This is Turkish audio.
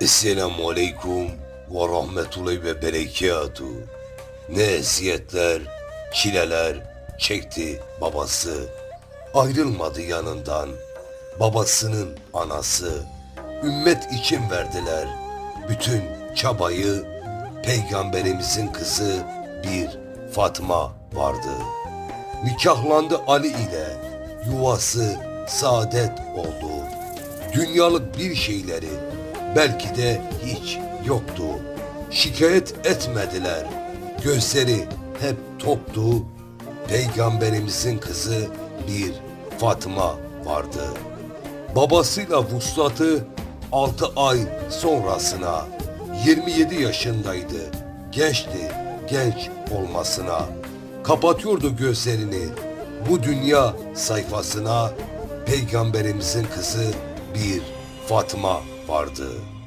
Esselamu Aleyküm ve Rahmetullahi ve Berekatuhu. Ne eziyetler, çileler çekti babası. Ayrılmadı yanından. Babasının anası. Ümmet için verdiler. Bütün çabayı peygamberimizin kızı bir Fatma vardı. Nikahlandı Ali ile yuvası saadet oldu. Dünyalık bir şeyleri belki de hiç yoktu. Şikayet etmediler. Gözleri hep toptu. Peygamberimizin kızı bir Fatma vardı. Babasıyla vuslatı 6 ay sonrasına 27 yaşındaydı. Gençti genç olmasına. Kapatıyordu gözlerini bu dünya sayfasına Peygamberimizin kızı bir Fatma vardı.